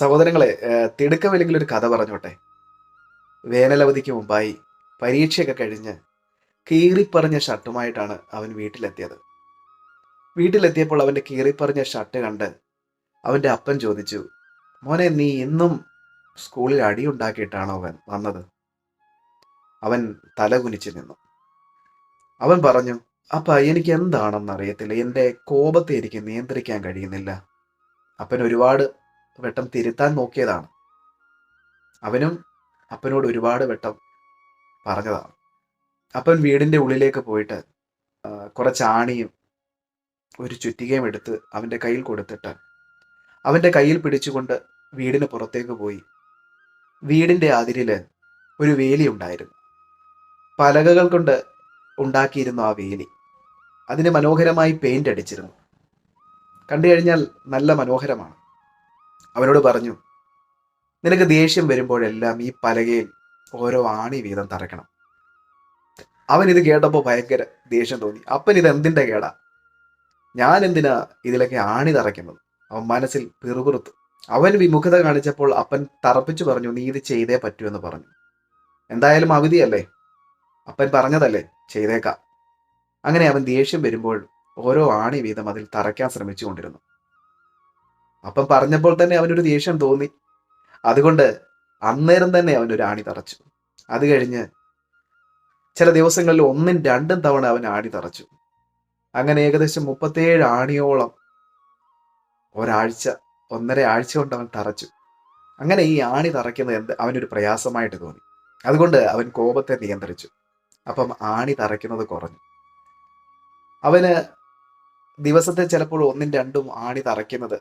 സഹോദരങ്ങളെ തിടുക്കമില്ലെങ്കിൽ ഒരു കഥ പറഞ്ഞോട്ടെ? വേനലവധിക്ക് മുമ്പായി പരീക്ഷയൊക്കെ കഴിഞ്ഞ് കീറിപ്പറഞ്ഞ ഷർട്ടുമായിട്ടാണ് അവൻ വീട്ടിലെത്തിയത്. വീട്ടിലെത്തിയപ്പോൾ അവന്റെ കീറിപ്പറഞ്ഞ ഷർട്ട് കണ്ട് അവന്റെ അപ്പൻ ചോദിച്ചു മോനെ നീ ഇന്നും സ്കൂളിൽ അടിയുണ്ടാക്കിയിട്ടാണോ അവൻ വന്നത്? അവൻ തല കുനിച്ചു നിന്നു. അവൻ പറഞ്ഞു അപ്പ എനിക്ക് എന്താണെന്ന് അറിയത്തില്ല എന്റെ കോപത്തെ എനിക്ക് നിയന്ത്രിക്കാൻ കഴിയുന്നില്ല. അപ്പൻ ഒരുപാട് വട്ടം തിരുത്താൻ നോക്കിയതാണ്. അവനും അപ്പനോട് ഒരുപാട് വട്ടം പറഞ്ഞതാണ്. അപ്പൻ വീടിന്റെ ഉള്ളിലേക്ക് പോയിട്ട് കുറച്ച് ആണിയും ഒരു ചുറ്റികയും എടുത്ത് അവന്റെ കയ്യിൽ കൊടുത്തിട്ട് അവന്റെ കയ്യിൽ പിടിച്ചുകൊണ്ട് വീടിന് പുറത്തേക്ക് പോയി. വീടിന്റെ അതിരിൽ ഒരു വേലി ഉണ്ടായിരുന്നു. പലകകൾ കൊണ്ട് ഉണ്ടാക്കിയിരുന്നു ആ വേലി. അതിന് മനോഹരമായി പെയിന്റ് അടിച്ചിരുന്നു. കണ്ടു കഴിഞ്ഞാൽ നല്ല മനോഹരമാണ്. അവനോട് പറഞ്ഞു നിനക്ക് ദേഷ്യം വരുമ്പോഴെല്ലാം ഈ പലകയിൽ ഓരോ ആണി വീതം തറക്കണം അവൻ ഇത് കേട്ടപ്പോൾ ഭയങ്കര ദേഷ്യം തോന്നി. അപ്പൻ ഇത് എന്തിന്റെ കേടാ? ഞാൻ എന്തിനാ ഇതിലൊക്കെ ആണി തറയ്ക്കുന്നത്? അവൻ മനസ്സിൽ പിറുപിറുത്തു. അവൻ വിമുഖത കാണിച്ചപ്പോൾ അപ്പൻ തറപ്പിച്ചു പറഞ്ഞു നീ ഇത് ചെയ്തേ പറ്റൂ എന്ന് പറഞ്ഞു. എന്തായാലും അവധിയല്ലേ? അപ്പൻ പറഞ്ഞതല്ലേ? ചെയ്തേക്കാം. അങ്ങനെ അവൻ ദേഷ്യം വരുമ്പോൾ ഓരോ ആണി വീതം അതിൽ തറയ്ക്കാൻ ശ്രമിച്ചുകൊണ്ടിരുന്നു. അപ്പം പറഞ്ഞപ്പോൾ തന്നെ അവനൊരു ദേഷ്യം തോന്നി. അതുകൊണ്ട് അന്നേരം തന്നെ അവൻ ഒരു ആണി തറച്ചു. അത് കഴിഞ്ഞ് ചില ദിവസങ്ങളിൽ ഒന്നും രണ്ടും തവണ അവൻ ആണി തറച്ചു. അങ്ങനെ ഏകദേശം മുപ്പത്തേഴ് ആണിയോളം ഒരാഴ്ച ഒന്നര ആഴ്ച കൊണ്ട് അവൻ തറച്ചു. അങ്ങനെ ഈ ആണി തറയ്ക്കുന്നത് എന്ത്? അവനൊരു പ്രയാസമായിട്ട് തോന്നി. അതുകൊണ്ട് അവൻ കോപത്തെ നിയന്ത്രിച്ചു. അപ്പം ആണി തറയ്ക്കുന്നത് കുറഞ്ഞു. അവന് ദിവസത്തെ ചിലപ്പോൾ ഒന്നും രണ്ടും ആണി തറയ്ക്കുന്നത്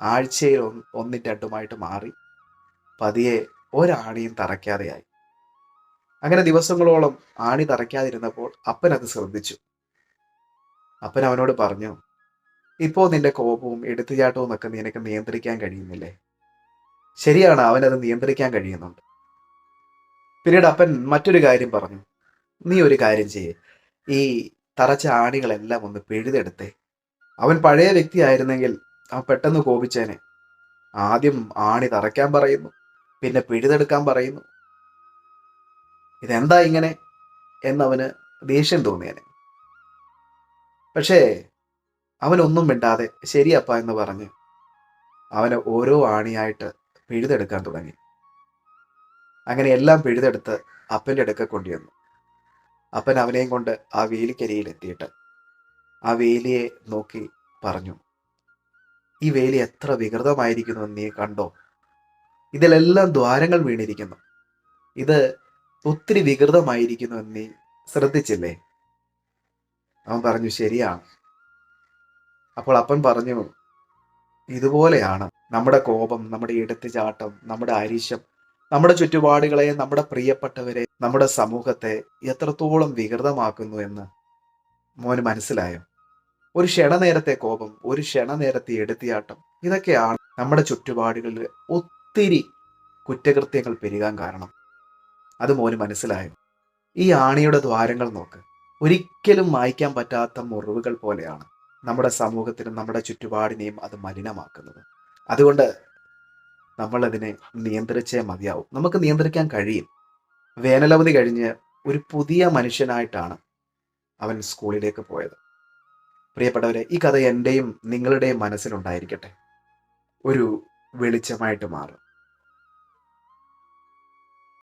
ആഴ്ചയിൽ ഒന്ന് രണ്ടുമായിട്ട് മാറി പതിയെ ഒരാണിയും തറയ്ക്കാതെയായി. അങ്ങനെ ദിവസങ്ങളോളം ആണി തറയ്ക്കാതിരുന്നപ്പോൾ അപ്പൻ അത് ശ്രദ്ധിച്ചു. അപ്പൻ അവനോട് പറഞ്ഞു ഇപ്പോൾ നിന്റെ കോപവും എടുത്തുചാട്ടവും ഒക്കെ നിനക്ക് നിയന്ത്രിക്കാൻ കഴിയുന്നില്ലേ? ശരിയാണ് അവനത് നിയന്ത്രിക്കാൻ കഴിയുന്നുണ്ട്. പിന്നീട് അപ്പൻ മറ്റൊരു കാര്യം പറഞ്ഞു നീ ഒരു കാര്യം ചെയ്യേ. ഈ തറച്ച ആണികളെല്ലാം ഒന്ന് പിഴുതെടുത്തേ. അവൻ പഴയ വ്യക്തിയായിരുന്നെങ്കിൽ അവൻ പെട്ടെന്ന് കോപിച്ചേനെ. ആദ്യം ആണി തറയ്ക്കാൻ പറയുന്നു. പിന്നെ പിഴുതെടുക്കാൻ പറയുന്നു. ഇതെന്താ ഇങ്ങനെ? എന്നവന് ദേഷ്യം തോന്നിയേനെ. പക്ഷേ അവനൊന്നും മിണ്ടാതെ ശരിയപ്പ എന്ന് പറഞ്ഞ് അവനെ ഓരോ ആണിയായിട്ട് പിഴുതെടുക്കാൻ തുടങ്ങി. അങ്ങനെ എല്ലാം പിഴുതെടുത്ത് അപ്പന്റെ അടുക്ക കൊണ്ടുവന്നു അപ്പൻ അവനെയും കൊണ്ട് ആ വേലിക്കരിയിൽ എത്തിയിട്ട് ആ വേലിയെ നോക്കി പറഞ്ഞു. ഈ വേലി എത്ര വികൃതമായിരിക്കുന്നു നീ കണ്ടോ? ഇതിലെല്ലാം ദ്വാരങ്ങൾ വീണിരിക്കുന്നു. ഇത് ഒത്തിരി വികൃതമായിരിക്കുന്നു നീ ശ്രദ്ധിച്ചില്ലേ? അവൻ പറഞ്ഞു ശരിയാണ്. അപ്പോൾ അപ്പൻ പറഞ്ഞു ഇതുപോലെയാണ് നമ്മുടെ കോപം നമ്മുടെ എടുത്തുചാട്ടം നമ്മുടെ അരിശം നമ്മുടെ ചുറ്റുപാടുകളെ നമ്മുടെ പ്രിയപ്പെട്ടവരെ നമ്മുടെ സമൂഹത്തെ എത്രത്തോളം വികൃതമാക്കുന്നു എന്ന് മോന് മനസ്സിലായോ? ഒരു ക്ഷണനേരത്തെ കോപം ഒരു ക്ഷണനേരത്തെ എടുത്തിയാട്ടം ഇതൊക്കെയാണ് നമ്മുടെ ചുറ്റുപാടുകളിൽ ഒത്തിരി കുറ്റകൃത്യങ്ങൾ പെരുകാൻ കാരണം. അത് മോന് മനസ്സിലായോ? ഈ ആണിയുടെ ദ്വാരങ്ങൾ നോക്ക്. ഒരിക്കലും മായ്ക്കാൻ പറ്റാത്ത മുറിവുകൾ പോലെയാണ് നമ്മുടെ സമൂഹത്തിനും നമ്മുടെ ചുറ്റുപാടിനെയും അത് മലിനമാക്കുന്നത്. അതുകൊണ്ട് നമ്മൾ അതിനെ നിയന്ത്രിച്ചേ മതിയാവും. നമുക്ക് നിയന്ത്രിക്കാൻ കഴിയും. വേനലവധി കഴിഞ്ഞ് ഒരു പുതിയ മനുഷ്യനായിട്ടാണ് അവൻ സ്കൂളിലേക്ക് പോയത്. പ്രിയപ്പെട്ടവരെ ഈ കഥ എന്റെയും നിങ്ങളുടെയും മനസ്സിലുണ്ടായിരിക്കട്ടെ. ഒരു വെളിച്ചമായിട്ട് മാറും.